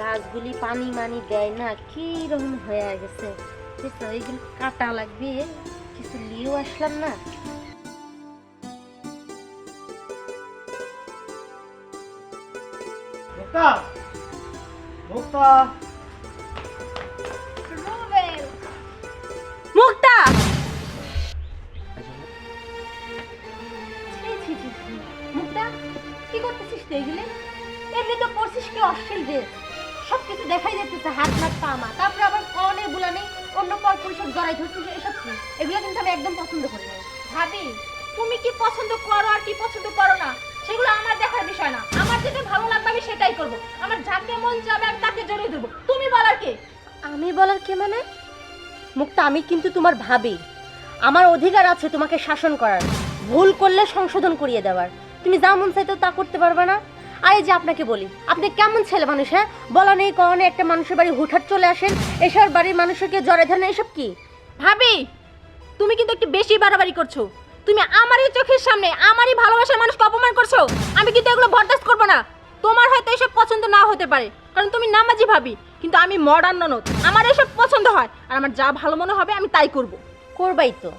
গাছগুলি পানি মানি দেয় না কি রকম হয়ে গেছে? বুঝছ এইগুলো কাটা লাগবে কিছু লিয়েও আসলাম না। মুক্তা মুক্তা। মুক্তা। মুক্তা কি করতেছিস তুই এগুলি এমনি তো পড়ছিস কি অশ্লীল ড্রেস সব কিছু দেখাই যাচ্ছে হাত হাত পা মা তারপরে আবার কনে বুলা নেই অন্য পর পুরুষের জড়াই ধরছিস এসব কি? এগুলো কিন্তু আমি একদম পছন্দ করি না ভাবি, তুমি কি পছন্দ করো আর কি পছন্দ করো না? সেগুলো আমার দেখার বিষয় না। আমার যেটা ভালো লাগবে, আমি সেটাই করব। আমার যাকে মন যাবে আমি তাকে জড়িয়ে দেবো তুমি বলার কে? আমি বলার কে মানে? মুক্তা, আমি কিন্তু তোমার ভাবি। আমার অধিকার আছে তোমাকে শাসন করার, ভুল করলে সংশোধন করিয়ে দেওয়ার। তুমি যা মন চাইতো তা করতে পারবে না। আর এই যে আপনাকে বলি আপনি কেমন ছেলে মানুষ হ্যাঁ? বলা নেই কখনো একটা মানুষের বাড়ি হুঠাৎ চলে আসেন এসব বাড়ির মানুষকে জড়ে ধরেন এসব কি? ভাবি তুমি কিন্তু একটু বেশি বাড়াবাড়ি করছ। তুমি আমারই চোখের সামনে আমারই ভালোবাসার মানুষকে অপমান করছ। আমি কিন্তু এগুলো বরদাস্ত করব না। তোমার হয়তো এসব পছন্দ না হতে পারে কারণ তুমি নামাজি ভাবি কিন্তু আমি মডার্ন ননদ। আমার এসব পছন্দ হয় আর আমার যা ভালো মনে হবে আমি তাই করব। করবাই তো।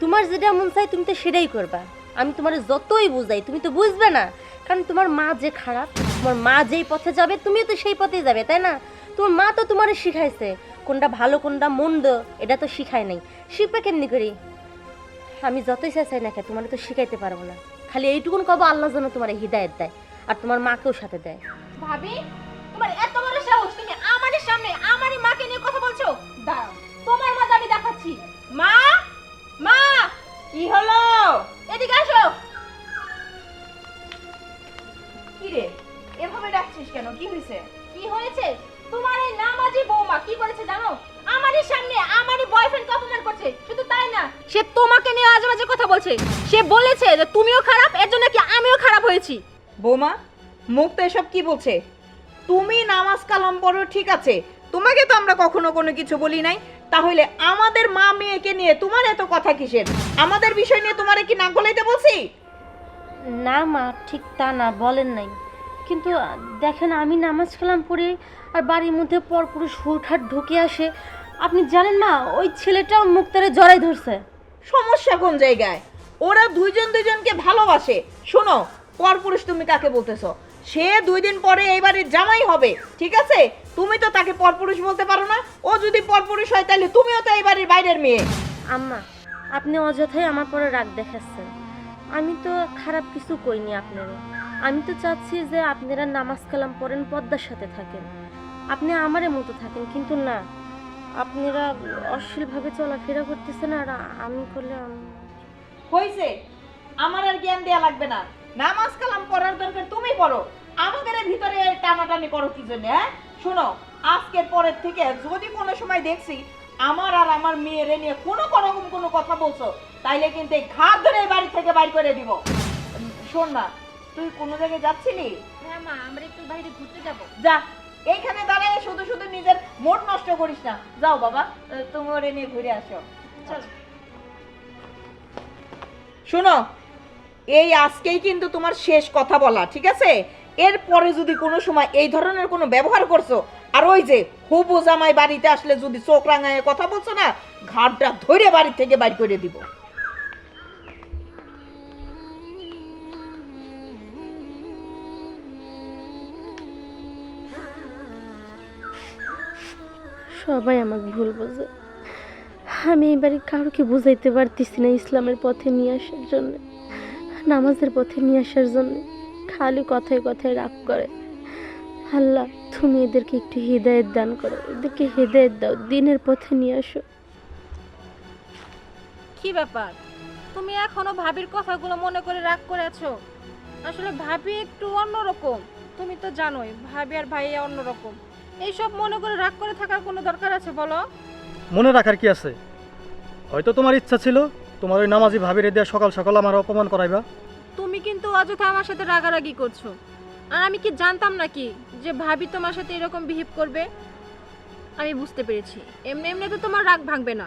তোমার যেটা মন চাই তুমি তো সেটাই করবা। আমি তোমার যতই বুঝাই তুমি তো বুঝবে না কারণ তোমার মা যে খারাপ, তোমার মা যেই পথে যাবে, তুমিও তো সেই পথেই যাবে, তাই না? তোমার মা তো তোমার শিখাইছে, কোনটা ভালো, কোনটা মন্দ, এটা তো শিখায় নাই। শিখবে কেমনি করি? আমি যতই চাই না কে তোমার তো শিখাইতে পারব না। খালি এইটুকুন কব, আল্লাহ যেন তোমার হৃদায়ত দেয়, আর তোমার মাকেও সাথে দেয়। ভাবি, তোমার এত বড় সাহস, তুমি আমারই সামনে আমারই মাকে নিয়ে কথা বলছো? হয়েছি বৌমা মুখ তো এসব কি বলছে? তুমি নামাজ কালাম পড়ো ঠিক আছে। তোমাকে তো আমরা কখনো কোনো কিছু বলি নাই। তাহলে আমাদের মা মেয়েকে নিয়ে তোমার এত কথা কিসের? আমাদের বিষয় নিয়ে তোমার কি নাক গলাইতে বলছি? না মা ঠিক তা না বলেন নাই। কিন্তু দেখেন আমি নামাজ কালাম পড়ে আর বাড়ির মধ্যে পরপুরুষ হুটহাট ঢুকে আসে। আপনি জানেন মা ওই ছেলেটাও মুক্তারে জড়াই ধরছে। সমস্যা কোন জায়গায়? ওরা দুইজন দুইজনকে ভালোবাসে। শোনো পরপুরুষ তুমি কাকে বলতেছো? সে দুই দিন পরে এই বাড়ির জামাই হবে ঠিক আছে? তুমি তো তাকে পরপুরুষ বলতে পারো না। ও যদি পরপুরুষ হয় তাহলে তুমিও তো এই বাড়ির বাইরের মেয়ে। আম্মা আপনি অযথাই আমার পরে রাগ দেখাচ্ছেন। আমি তো খারাপ কিছু কইনি আপনারা। আমি তো চাচ্ছি যে আপনারা নামাজ কালাম পড়েন পদ্মার সাথে থাকেন। আপনি আমারে মতো থাকেন কিন্তু না। আপনারা অশ্লীলভাবে চলাফেরা করতেছেন আর আমি করলে হয়েছে আমার আর জ্ঞান দেয়া লাগবে না। নামাজ কালাম পড়ার দরকার তুমি পড়ো আমাদের ভিতরে টানাটানি করো কি জন্য হ্যাঁ? শোনো আজকের পরের থেকে যদি কোনো সময় দেখছি আমার আর আমার মেয়ের নিয়ে কোনো রকম কোনো কথা বলছো তাইলে কিন্তু এই ঘাট ধরে এই বাড়ি থেকে বাইর করে দিব। শোন না তুই কোনো জায়গায় যাচ্ছিলি? হ্যাঁ মা আমরা একটু বাইরে ঘুরতে যাব। যা এইখানে দাঁড়ায় শুধু শুধু নিজের মোট নষ্ট করিস না। যাও বাবা তুমি ওরে নিয়ে ঘুরে আসো। চল। শোনো এই আজকেই কিন্তু তোমার শেষ কথা বলা, ঠিক আছে? এরপরে যদি কোনো সময় এই ধরনের কোনো ব্যবহার করছ, আর ওই যে হুবু জামাই বাড়িতে আসলে যদি চোখ রাঙায় কথা বলছো না ঘাটটা ধরে বাড়ি থেকে বাইর করে দিব। সবাই আমাকে ভুল বোঝে। আমি এবারে কারোকে বুঝাইতে পারতেছি না ইসলামের পথে নিয়ে আসার জন্য। নামাজের পথে নিয়ে আসার জন্য খালি কথায় কথায় রাগ করে। আল্লাহ তুমি এদেরকে একটু হৃদায়ত দান করো। এদেরকে হৃদায়ত দাও দিনের পথে নিয়ে আসো। কি ব্যাপার? তুমি এখনও ভাবির কথাগুলো মনে করে রাগ করে আছো? আসলে ভাবি একটু অন্যরকম। তুমি তো জানোই ভাবি আর ভাইয়া অন্যরকম। এইসব মনে করে রাগ করে থাকার কোনো দরকার আছে বলো? মনে রাখার কি আছে? হয়তো তোমার ইচ্ছা ছিল তোমার ওই নামাজি ভাবিরে দিয়ে সকাল সকাল আমার অপমান করাইবা। তুমি কিন্তু অযথা আমার সাথে রাগারাগি করছ। আর আমি কি জানতাম নাকি যে ভাবি তোমার সাথে এরকম বিহেভ করবে? আমি বুঝতে পেরেছি। এমনি এমনি তো তোমার রাগ ভাঙবে না।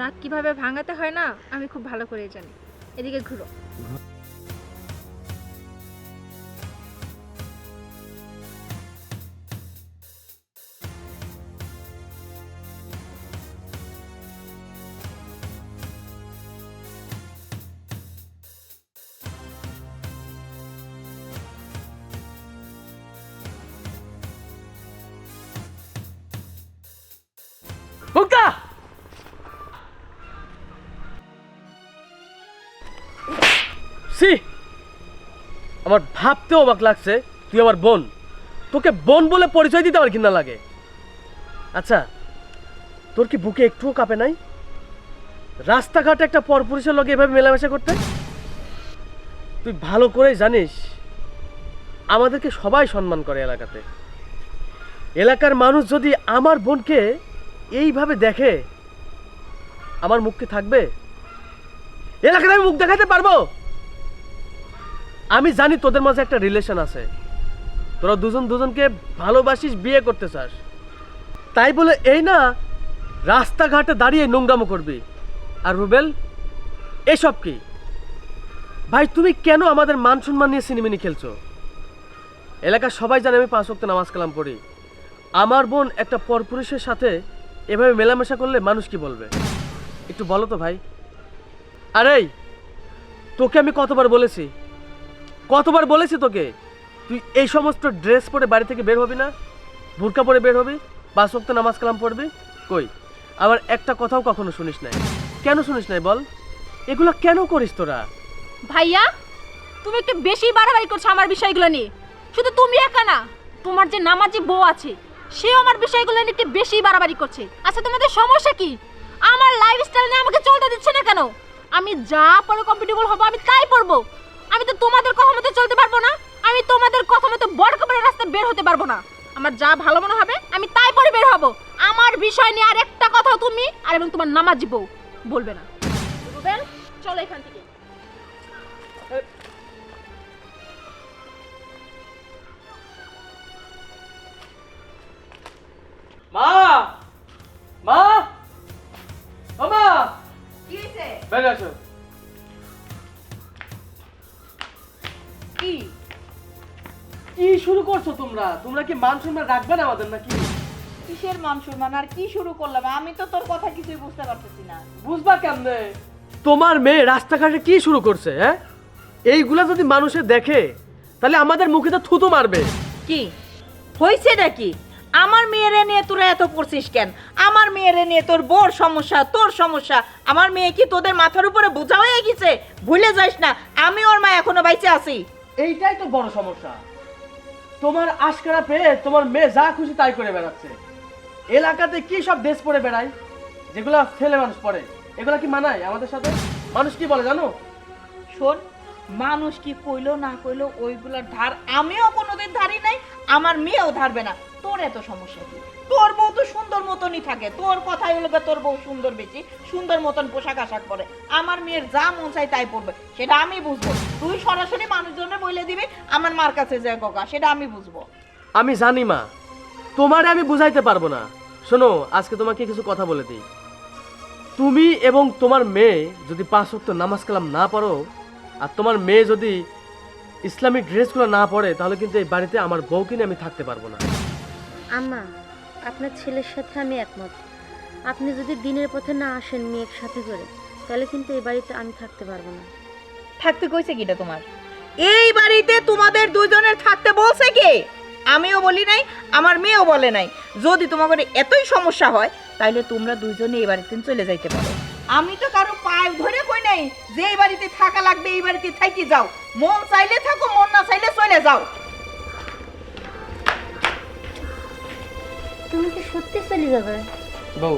রাগ কীভাবে ভাঙাতে হয় না, আমি খুব ভালো করে জানি। এদিকে ঘুরো। আমার ভাবতে অবাক লাগছে, তুই আমার বোন। তোকে বোন বলে পরিচয় দিতে আমার কিনা লাগে। আচ্ছা তোর কি বুকে একটুও কাঁপে নাই? রাস্তাঘাটে একটা পরপুরুষের লগে এভাবে মেলামেশা করতে? তুই ভালো করেই জানিস, আমাদেরকে সবাই সম্মান করে এলাকাতে। এলাকার মানুষ যদি আমার বোনকে এইভাবে দেখে, আমার মুখকে থাকবে? এলাকাতে আমি মুখ দেখাতে পারব? আমি জানি তোদের মাঝে একটা রিলেশন আছে। তোরা দুজন দুজনকে ভালোবাসিস, বিয়ে করতে চাস। তাই বলে এই না, রাস্তাঘাটে দাঁড়িয়ে নোংরামো করবি। আর রুবেল, এসব কি? ভাই, তুমি কেন আমাদের মান সম্মান নিয়ে সিনেমিনি খেলছো? এলাকার সবাই জানে আমি পাঁচ ওয়াক্ত নামাজ কালাম পড়ি। আমার বোন একটা পরপুরুষের সাথে এভাবে মেলামেশা করলে মানুষ কি বলবে? একটু বলো তো ভাই। আরে তোকে আমি কতবার বলেছি কতবার বলেছি তোকে? তুই এই সমস্ত ড্রেস পরে বাড়ি থেকে বের হবি না? বুরকা পরে বের হবি? পাঁচ ওয়াক্ত নামাজ কালাম পড়বি? কই? আবার একটা কথাও কখনো শুনিস নাই। কেন শুনিস নাই বল? এগুলো কেন করিস তোরা? ভাইয়া, তুমি একটু বেশি বাড়াবাড়ি করছ আমার বিষয়গুলো নিয়ে। শুধু তুমি একা না, তোমার যে নামাজি বউ আছে, সেও আমার বিষয়গুলো নিয়ে একটু বেশি বাড়াবাড়ি করছে। আচ্ছা তোমাদের সমস্যা কি? আমার লাইফস্টাইল নিয়ে আমাকে চলতে দিচ্ছে না কেন? আমি যা পরে কমফোর্টেবল হব, আমি তাই পরবো। আমি তো তোমাদের কথা মতো চলতে পারব না। আমি তোমাদের কথা মতো বড় কাপড়ের রাস্তায় বের হতে পারব না। আমার যা ভালো মনে হবে আমি তাই পরে বের হব। আমার বিষয় নিয়ে আর একটা কথাও তুমি আর এবং তোমার নামাজ বউ বলবে না। রুবেল চলো এখান থেকে। মা! মা! ও মা! কি হইছে? বেরিয়ে আসো তোমরা? তোমরা কি মান সম্মান রাখবে না আমাদের নাকি? কিসের মান সম্মান? আর কি শুরু করলাম? আমি তো তোর কথা কিছুই বুঝতে পারতেছি না। বুঝবা কেমনে? তোমার মেয়ে রাস্তাঘাটে কি শুরু করছে হ্যাঁ? এইগুলা যদি মানুষে দেখে তাহলে আমাদের মুখে তো থুতু মারবে। কি? হয়েছে নাকি? আমার মেয়েরে নিয়ে তোরা এত পড়ছিস কেন? আমার মেয়েরে নিয়ে তোর বোর সমস্যা তোর সমস্যা। আমার মেয়ে কি তোদের মাথার উপরে বোঝা হয়ে গেছে? ভুলে যাস না আমি ওর মা এখনও বাইচে আছি। এইটাই তো বড় সমস্যা। তোমার আশকারা পেয়ে তোমার মেয়ে যা খুশি তাই করে বেড়াচ্ছে। এলাকাতে কি সব দেশ পরে বেড়ায়? যেগুলো ছেলে মানুষ পরে এগুলা কি মানায় আমাদের সাথে? মানুষ কি বলে জানো? শোন মানুষ কি কইলো, না কইলো, ওইগুলোর ধার আমিও কোনোদিন ধারি নাই, আমার মেয়েও ধারবে না। তোর এত সমস্যা কি? তোর বউ তো সুন্দর মতনই থাকে। তোর কথাই হলো তোর বউ সুন্দর বেশি, সুন্দর মতন পোশাক আশাক পরে। আমার মেয়ের যা মন চাই তাই পড়বে সেটা আমি বুঝব। তুই সরাসরি মানুষজনে বলে দিবি, আমার মার কাছে যায় গগা, সেটা আমি বুঝব। আমি জানি মা, তোমারে আমি বুঝাইতে পারব না। শোনো, আজকে তোমাকে কিছু কথা বলে দিই। তুমি এবং তোমার মেয়ে যদি পাঁচ ওয়াক্ত নামাজ কালাম না পড়ো আর তোমার মেয়ে যদি ইসলামিক ড্রেসগুলো না পড়ে তাহলে কিন্তু এই বাড়িতে আমার বউকে নিয়ে আমি থাকতে পারব না। আম্মা আপনার ছেলের সাথে আমি একমত। আপনি যদি দিনের পথে না আসেন মেয়ের সাথে করে তাহলে কিন্তু এই বাড়িতে আমি থাকতে পারব না। থাকতে কইছে কিটা তোমার? এই বাড়িতে তোমাদের দুজনের থাকতে বলছে কে? আমিও বলি নাই আমার মেয়েও বলে নাই। যদি তোমাদের এতই সমস্যা হয় তাইলে তোমরা দুইজনে এই বাড়িতে চলে যাইতে পারো। আমি তো কারও পায়ে ধরে কই নাই যে এই বাড়িতে থাকা লাগবে এই বাড়িতে থাকি যাও। মন চাইলে থাকো মন না চাইলে চলে যাও। তুমি কি সত্যি চলে যাবে? বউ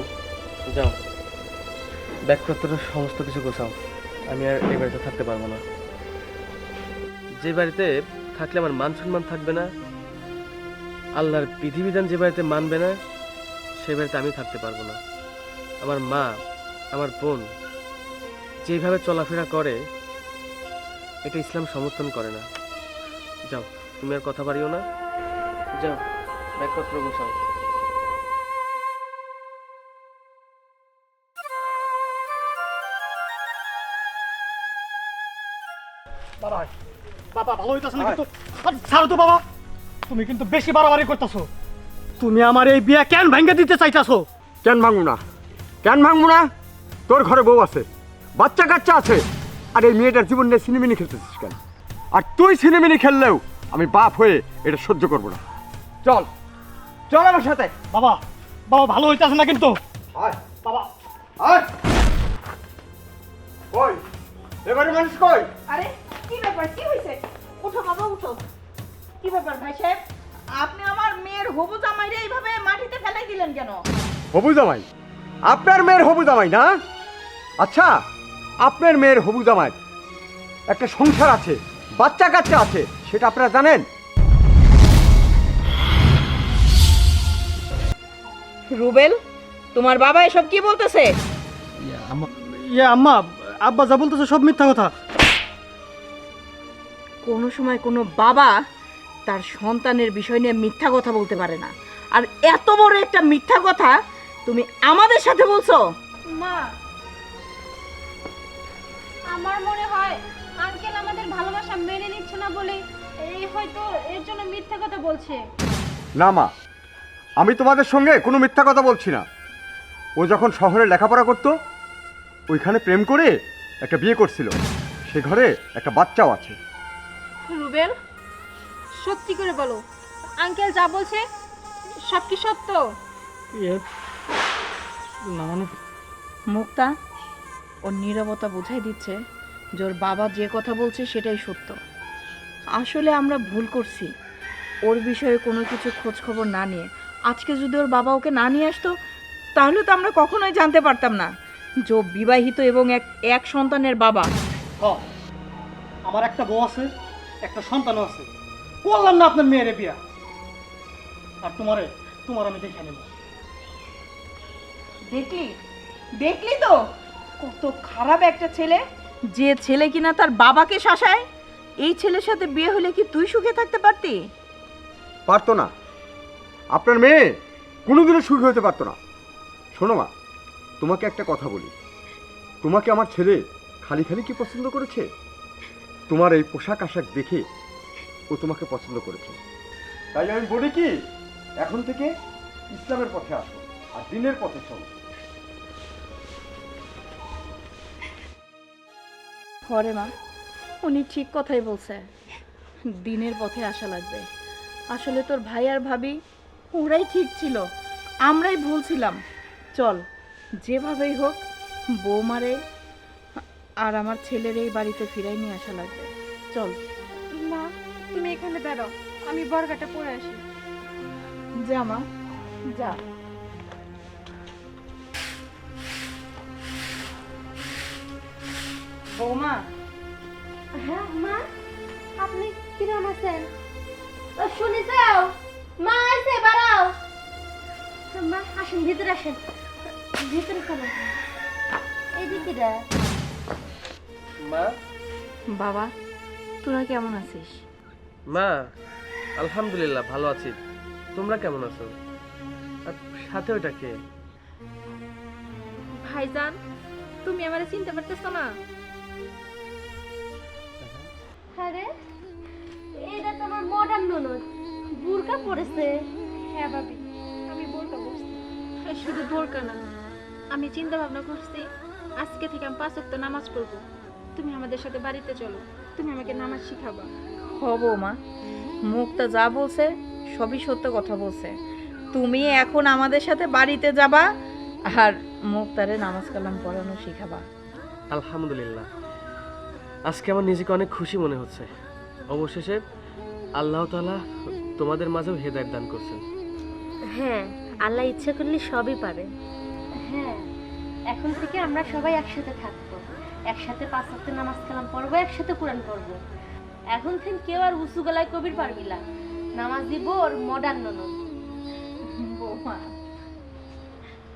যাও। ব্যাগপত্র সমস্ত কিছু গোছাও। আমি আর এই বাড়িতে থাকতে পারব না। যে বাড়িতে থাকলে আমার মান সম্মান থাকবে না আল্লাহর বিধিবিধান যে বাড়িতে মানবে না সে বাড়িতে আমি থাকতে পারব না। আমার মা আমার বোন যেভাবে চলাফেরা করে এটা ইসলাম সমর্থন করে না। যাও তুমি আর কথা বাড়িও না। যাও ব্যাগপত্র গোছাও। বাবা বাবা ভালো হইতাছে না কিন্তু ছাড়ো তো বাবা। তুমি কিন্তু বেশি বাড়াবাড়ি করতেছো। তুমি আমার এই বিয়া কেন ভাঙ্গে দিতে চাইতাছো? কেন ভাঙবো না? কেন ভাঙবো না? তোর ঘরে বউ আছে বাচ্চা কাচ্চা আছে আর এই মেয়েটার জীবন নিয়ে সিনেমিনি খেলতেছিস কেন? আর তুই সিনেমিনি খেললেও আমি বাপ হয়ে এটা সহ্য করব না। চল চল আমার সাথে। বাবা বাবা ভালো হইতাছে না কিন্তু? আয়। বাবা। আয়। কই? এবারে মানুষ কই? আরে কি ব্যাপার? কি হয়েছে উঠো বাবা উঠো। কি ব্যাপার ভাই সাহেব? আপনি আমার মেয়ের হবু জামাইরে এইভাবে মাটিতে ফেলাই দিলেন কেন? হবু জামাই? আপনার মেয়ের হবু জামাই না? আচ্ছা আপনার মেয়ের হবু জামাই একটা সংসার আছে বাচ্চা কাচ্চা আছে সেটা আপনারা জানেন? রুবেল তোমার বাবা এসব কি বলতেছে? ইয়ে আম্মা আব্বা যা বলতেছে সব মিথ্যা কথা। কোনো সময় কোনো বাবা তার সন্তানের বিষয় নিয়ে মিথ্যা কথা বলতে পারে না। আর এত বড় একটা মিথ্যা কথা তুমি আমাদের সাথে বলছো? মা আমার মনে হয় আঙ্কেল আমাদের ভালোবাসা মেনে নিচ্ছে না বলে এই হয়তো এর জন্য মিথ্যা কথা বলছে। না মা। আমি তোমাদের সঙ্গে কোনো মিথ্যা কথা বলছি না। ও যখন শহরে লেখাপড়া করতো ওইখানে প্রেম করে একটা বিয়ে করছিল। সে ঘরে একটা বাচ্চাও আছে। রুবেল সত্যি করে বলো আঙ্কেল যা বলছে সব কি সত্য? না মানে মুক্তা ওর নীরবতা বোঝাই দিচ্ছে যে ওর বাবা যে কথা বলছে সেটাই সত্য। আসলে আমরা ভুল করছি। ওর বিষয়ে কোনো কিছু খোঁজ খবর না নিয়ে। আজকে যদি ওর বাবা ওকে না নিয়ে আসতো তাহলে তো আমরা কখনোই জানতে পারতাম না। যে ও বিবাহিত এবং এক এক সন্তানের বাবা। আমার একটা বউ আছে একটা সন্তানও আছে। করলাম না আপনার মেয়েরে বিয়া। আর তোমারে তোমার আমি দেখে নেব। দেখলি? দেখলি তো? কত খারাপ একটা ছেলে। যে ছেলে কিনা তার বাবাকে শাসায়, এই ছেলের সাথে বিয়ে হলে কি তুই সুখে থাকতে পারতি? পারতো না। আপনার মেয়ে কোনোদিনও সুখী হতে পারতো না। শোনো মা, তোমাকে একটা কথা বলি। তোমাকে আমার ছেলে খালি খালি কি পছন্দ করেছে? তোমার এই পোশাক আশাক দেখে ও তোমাকে পছন্দ করেছে। তাই আমি বলি কি, এখন থেকে ইসলামের পথে আসো, আর দিনের পথে চলো। হরে মা। উনি ঠিক কথাই বলছে। দিনের পথে আসা লাগবে। আসলে তোর ভাই আর ভাবি ওরাই ঠিক ছিল। আমরাই ভুল ছিলাম। চল যেভাবেই হোক বৌমারে আর আমার ছেলের এই বাড়িতে ফিরাই নিয়ে আসা লাগবে। চল। মা তুমি এখানে দাঁড়াও। আমি বর্গাটা পরে আসি। যা মা যা। বৌমা। হ্যাঁ মা আপনি কিরম আছেন? ও, শুনে যাও। মা আছে বাড়াও। মা আসেন ভিতরে আসেন। ভিতরে চলো এই দিদিরা মা? বাবা তোরা কেমন আছিস? মা আলহামদুলিল্লাহ ভালো আছি। তোমরা কেমন আছো? আর সাথে ওটা কে? ভাইজান তুমি আমারে চিনতে পারতেছো না? ননদ বুরকা পড়েছে হ্যাঁ ভাবি আমি বোরকা বসছি শুধু বোরকা না আমি চিন্তা ভাবনা করছি আজকে থেকে আমি পাঁচ ওয়াক্ত নামাজ পড়ব। তুমি আমাদের সাথে বাড়িতে চলো তুমি আমাকে নামাজ শিখাবা। হ বৌমা মুক্তা যা বলছে সবই সত্য কথা বলছে। তুমি এখন আমাদের সাথে বাড়িতে যাবা আর মুক্তারে নামাজ কালাম পড়ানো শিখাবা। আলহামদুলিল্লাহ। আজকে আমার নিজেকে অনেক খুশি মনে হচ্ছে। অবশেষে আল্লাহ তালা তোমাদের মাঝেও হেদায়েত দান করছেন। হ্যাঁ আল্লাহ ইচ্ছা করলে সবই পারে হ্যাঁ এখন থেকে আমরা সবাই একসাথে থাকব। একসাথে পাঁচ ওয়াক্ত নামাজ কালাম পড়ব একসাথে কোরআন পড়ব। এখন থেকে কেউ আর উঁচু গলায় কবির পারবি না। নামাজ দিব ওর মডার্ন নন বৌমা।